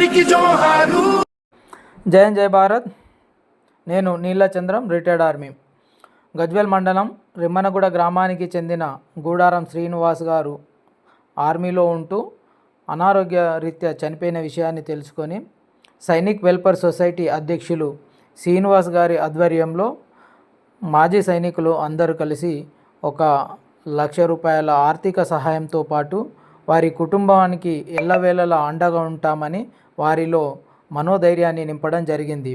అందరికి జోహారు. జయం జయ భారత్. నేను నీలచంద్రం రిటైర్డ్ ఆర్మీ. గజ్వేల్ మండలం రిమ్మనగూడ గ్రామానికి చెందిన గూడారం శ్రీనివాస్ గారు ఆర్మీలో ఉంటూ అనారోగ్య రీత్యా చనిపోయిన విషయాన్ని తెలుసుకొని సైనిక్ వెల్ఫేర్ సొసైటీ అధ్యక్షులు శ్రీనివాస్ గారి ఆధ్వర్యంలో మాజీ సైనికులు అందరూ కలిసి ఒక లక్ష రూపాయల ఆర్థిక సహాయంతో పాటు వారి కుటుంబానికి ఎల్లవేళలా అండగా ఉంటామని వారిలో మనోధైర్యాన్ని నింపడం జరిగింది.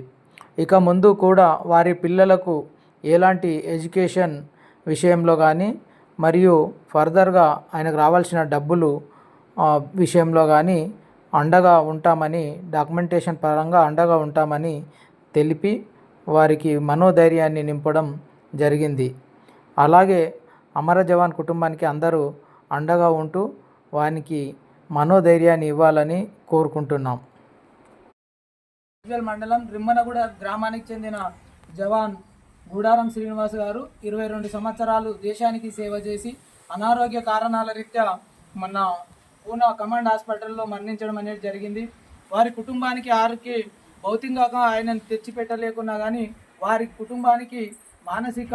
ఇక ముందు కూడా వారి పిల్లలకు ఎలాంటి ఎడ్యుకేషన్ విషయంలో కానీ మరియు ఫర్దర్గా ఆయనకు రావాల్సిన డబ్బులు విషయంలో కానీ అండగా ఉంటామని డాక్యుమెంటేషన్ పరంగా అండగా ఉంటామని తెలిపి వారికి మనోధైర్యాన్ని నింపడం జరిగింది. అలాగే అమర జవాన్ కుటుంబానికి అందరూ అండగా ఉంటూ వానికి మనోధైర్యాన్ని ఇవ్వాలని కోరుకుంటున్నాం. మండలం రిమ్మనగూడ గ్రామానికి చెందిన జవాన్ గూడారం శ్రీనివాస్ గారు ఇరవై రెండు సంవత్సరాలు దేశానికి సేవ చేసి అనారోగ్య కారణాల రీత్యా మొన్న పూనా కమాండ్ హాస్పిటల్లో మరణించడం అనేది జరిగింది. వారి కుటుంబానికి ఆరికి భౌతికంగా ఆయనను తెచ్చిపెట్టలేకున్నా కానీ వారి కుటుంబానికి మానసిక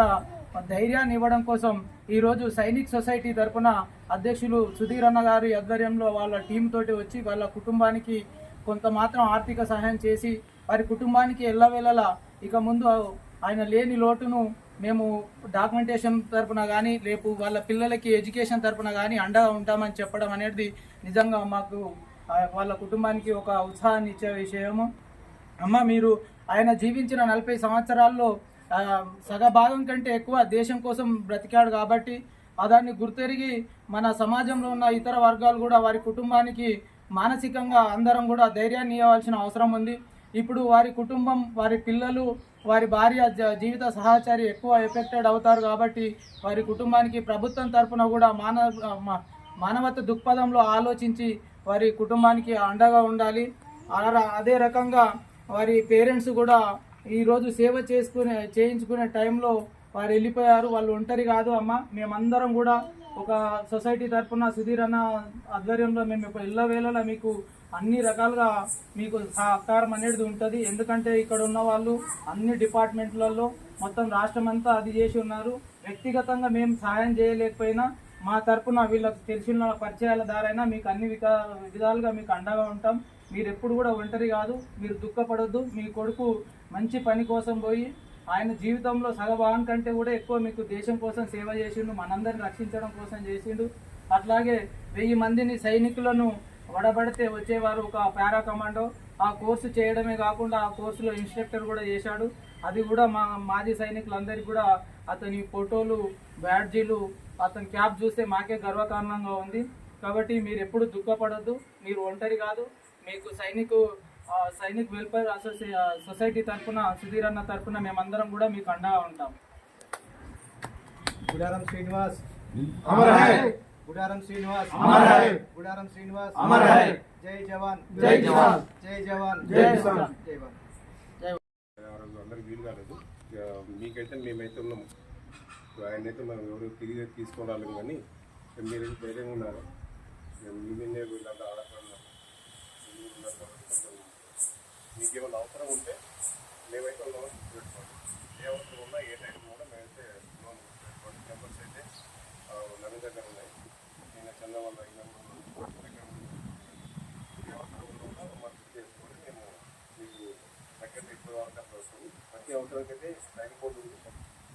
ధైర్యాన్ని ఇవ్వడం కోసం ఈరోజు సైనిక్ సొసైటీ తరఫున అధ్యక్షులు సుధీర్ అన్న గారి ఆధ్వర్యంలో వాళ్ళ టీం తోటి వచ్చి వాళ్ళ కుటుంబానికి కొంత మాత్రం ఆర్థిక సహాయం చేసి వారి కుటుంబానికి ఎల్లవేళలా ఇక ముందు ఆయన లేని లోటును మేము డాక్యుమెంటేషన్ తరపున కానీ రేపు వాళ్ళ పిల్లలకి ఎడ్యుకేషన్ తరపున కానీ అండగా ఉంటామని చెప్పడం అనేది నిజంగా మాకు వాళ్ళ కుటుంబానికి ఒక ఉత్సాహాన్ని ఇచ్చే విషయము. అమ్మ మీరు ఆయన జీవించిన నలభై సంవత్సరాల్లో సగభాగం సగ భాగం కంటే ఎక్కువ దేశం కోసం బ్రతికాడు కాబట్టి దాన్ని గుర్తెరిగి మన సమాజంలో ఉన్న ఇతర వర్గాలు కూడా వారి కుటుంబానికి మానసికంగా అందరం కూడా ధైర్యాన్ని ఇవ్వాల్సిన అవసరం ఉంది. ఇప్పుడు వారి కుటుంబం వారి పిల్లలు వారి భార్య జీవిత సహచారి ఎక్కువ ఎఫెక్టెడ్ అవుతారు కాబట్టి వారి కుటుంబానికి ప్రభుత్వం తరఫున కూడా మానవ మా- మానవత దృక్పథంలో ఆలోచించి వారి కుటుంబానికి అండగా ఉండాలి. అలా- అదే రకంగా వారి పేరెంట్స్ కూడా ఈరోజు సేవ చేసుకునే చేయించుకునే టైంలో వారు వెళ్ళిపోయారు. వాళ్ళు ఒంటరి కాదు అమ్మ. మేమందరం కూడా ఒక సొసైటీ తరఫున సుధీర్ అన్న ఆధ్వర్యంలో మేము ఇప్పుడు ఇళ్ళ వేళలా మీకు అన్ని రకాలుగా మీకు సహకారం అనేది ఉంటుంది. ఎందుకంటే ఇక్కడ ఉన్న వాళ్ళు అన్ని డిపార్ట్మెంట్లలో మొత్తం రాష్ట్రం అంతా అది చేసి ఉన్నారు. వ్యక్తిగతంగా మేము సహాయం చేయలేకపోయినా మా తరపున వీళ్ళకి తెలిసిన పరిచయాల ద్వారైనా మీకు అన్ని విధాలుగా మీకు అండగా ఉంటాం. మీరు ఎప్పుడు కూడా ఒంటరి కాదు. మీరు దుఃఖపడొద్దు. మీ కొడుకు మంచి పని కోసం పోయి ఆయన జీవితంలో సగభాగం కంటే కూడా ఎక్కువ మీకు దేశం కోసం సేవ చేసిండు మనందరిని రక్షించడం కోసం చేసిండు. అట్లాగే వెయ్యి మందిని సైనికులను వడబడితే వచ్చేవారు ఒక పారా కమాండో. ఆ కోర్సు చేయడమే కాకుండా ఆ కోర్సులో ఇన్స్ట్రక్టర్ కూడా చేశాడు. అది కూడా మా మాజీ సైనికులందరికీ కూడా అతని ఫోటోలు బ్యాడ్జీలు అతని క్యాప్ చూస్తే మాకే గర్వకారణంగా ఉంది. కాబట్టి మీరు ఎప్పుడు దుఃఖపడద్దు మీరు ఒంటరి కాదు. మీకు సైనికు సైనిక్ వెల్ఫేర్ అసోసి ఆ, సొసైటీ తరఫున సుధీర్ అన్న తరఫున మేమందరం కూడా మీకు అండగా ఉంటాం. గుడారం శ్రీనివాస్. గుడారం శ్రీనివాస్. గుడారం శ్రీనివాస్. జై జవాన్. జై జవాన్. జై జవాన్. జై జవాన్. అందరికి వీలు కాలేదు. మీకైతే మేమైతే ఉన్నాము. ఇప్పుడు ఆయన అయితే మనం ఎవరు తిరిగి తీసుకోవాలి కానీ మీరు ధైర్యంగా ఉన్నారు ఇక మీ మీదే వీళ్ళంతా ఆడపడున్నారు మీరు ఉన్నారు కాబట్టి కొంచెం మీకు ఏమైనా అవసరం ఉంటే మేమైతే ఉన్నామని పెట్టుకోండి ఏ అవసరం ఉన్నా ఏ టైం కూడా మేమైతే లోన్ పెట్టుకోండి మెంబర్స్ అయితే నన్ను దగ్గర ఉన్నాయి. నేను చంద వల్ల దగ్గర ఏ ప్రతి అవసరానికైతే టైం కోడ్ ఉంది.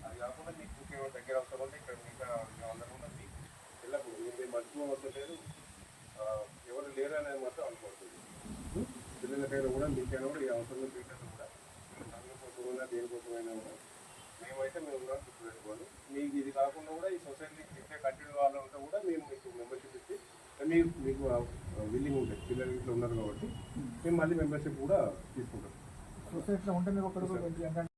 అది కాకుండా మీకు ఇంకేమో దగ్గర అవసరం ఉంటే ఇక్కడ మిగతా అందరం కూడా మీకు వెళ్ళకూడదు మీరు మర్చిపోవడం లేదు. ఎవరు లేరు అనేది మాత్రం అనుకోవద్దు. పిల్లలకైనా కూడా మీకైనా కూడా ఈ అవసరం పీటర్లు కూడా. సంఘం కోసమైనా దేనికోసమైనా కూడా. మేమైతే మేము ఉన్నాం గుర్తుపెట్టుకోవాలి మీకు ఇది కాకుండా కూడా ఈ సొసైటీకి ఇచ్చే కంటిన్యూ వాళ్ళంతా కూడా మేము మీకు మెంబర్షిప్ ఇచ్చి మీకు మీకు విల్లింగ్ ఉంటుంది పిల్లలు ఇట్లా ఉన్నారు కాబట్టి మేము మళ్ళీ మెంబర్షిప్ కూడా తీసుకుంటాం. సొసైటీలో ఉంటే మీకు ఒకటి